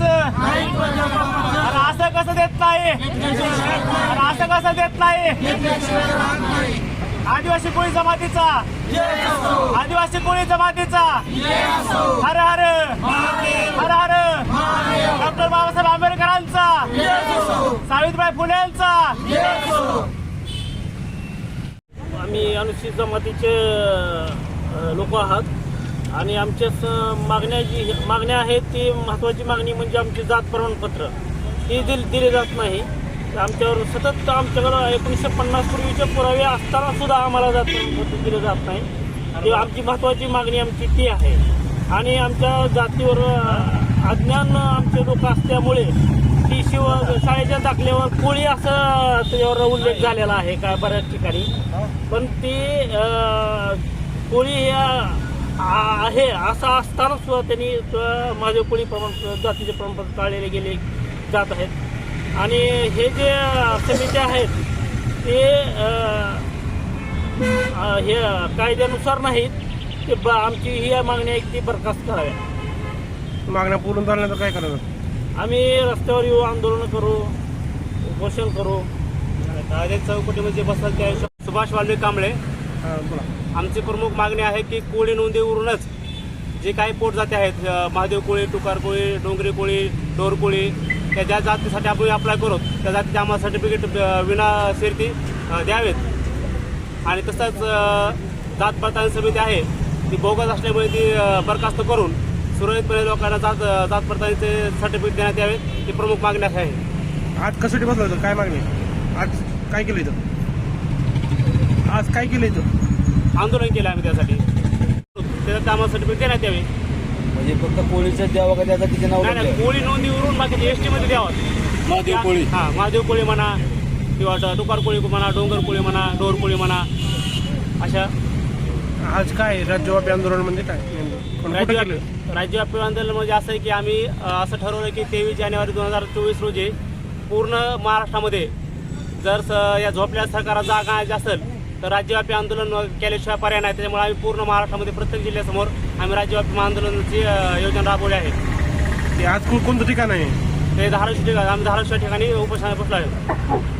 बापाचं असं कसं देत नाही? असं कसं देत नाही? आदिवासी कोळी जमातीचा. आदिवासी कोळी जमातीचा. हर हर. हर हर. डॉक्टर बाबासाहेब आंबेडकरांचा. सावित्रीबाई फुलेंचा. आम्ही अनुसूचित जमातीचे लोक आहात. आणि आमच्या मागण्या जी मागण्या आहेत ती महत्त्वाची मागणी म्हणजे आमची जात प्रमाणपत्र. ती दिल दिली जात नाही. आमच्यावर सतत आमच्याकडं एकोणीसशे पन्नास पूर्वीचे पुरावे असताना सुद्धा आम्हाला जात प्रमाणपत्र दिलं जात नाही. ती आमची महत्त्वाची मागणी आमची ती आहे. आणि आमच्या जातीवर अज्ञान आमचे लोक असल्यामुळे ती शिव शाळेच्या दाखल्यावर कोळी असं त्याच्यावर उल्लेख झालेला आहे का बऱ्याच ठिकाणी. पण ती कोळी या आहे. असं असताना सुद्धा त्यांनी माझे कोळी प्रमाण जातीचे प्रमाणपत्र टाळलेले गेले जात आहेत. आणि हे जे समित्या आहेत ते हे कायद्यानुसार नाहीत ते ब- आमची ही मागणी आहे की ती बरखास्त कराव्या मागण्या पूर्ण झाल्यानंतर काय करायचं? आम्ही रस्त्यावर येऊ आंदोलन करू उपोषण करू. चौकटीमध्ये बसतात त्या सुभाष वाल्मिक कांबळे. आमची प्रमुख मागणी आहे की कोळी नोंदीवरूनच जे काही पोटजाती आहेत महादेव कोळी टुकार कोळी डोंगरी कोळी डोर कोळी त्या ज्या जातीसाठी आपण अप्लाय करू त्या जातीचे आम्हाला सर्टिफिकेट विना शिरती द्यावेत. आणि तसंच जात पडताळणी समिती आहे ती बोगस असल्यामुळे ती बरखास्त करून सुरळीतपणे लोकांना जात जात पडताळणीचे सर्टिफिकेट देण्यात यावे ही प्रमुख मागणी आहे. आज कसोटी बसलं होतं काय मागणी? आज काय केलं इथं? आज काय केलं इथं आंदोलन केलं आम्ही त्यासाठी. त्याच्यात आम्हाला सर्टिफिकेट देण्यात यावे म्हणजे फक्त कोळीचं द्यावं का त्याचा तिचे नाव नाही नाही कोळी नोंदीवरून बाकीचे एस टी मध्ये द्यावं. महादेव कोळी. हा महादेव कोळी म्हणा किंवा टुकार कोळी म्हणा डोंगर कोळी म्हणा डोर कोळी म्हणा अशा. आज काय राज्यव्यापी आंदोलन म्हणजे काय? नेमकं? कोण कुठं केलं राज्यव्यापी राज्यव्यापी आंदोलन म्हणजे असं आहे की आम्ही अ, असं ठरवलं की तेवीस जानेवारी दोन हजार चोवीस रोजी पूर्ण महाराष्ट्रामध्ये जर स- या झोपल्या सरकार जागा आणायची असेल तर राज्यव्यापी आंदोलन केल्याशिवाय पर्याय नाही. त्याच्यामुळे आम्ही पूर्ण महाराष्ट्रामध्ये प्रत्येक जिल्ह्यासमोर आम्ही राज्यव्यापी आंदोलनाची योजना राबवली आहे. ते आज कोण- कोणतं ठिकाण आहे? ते धाराशिव ठिकाणी आम्ही धाराशिव ठिकाणी उपोषणाला बसलो आहे.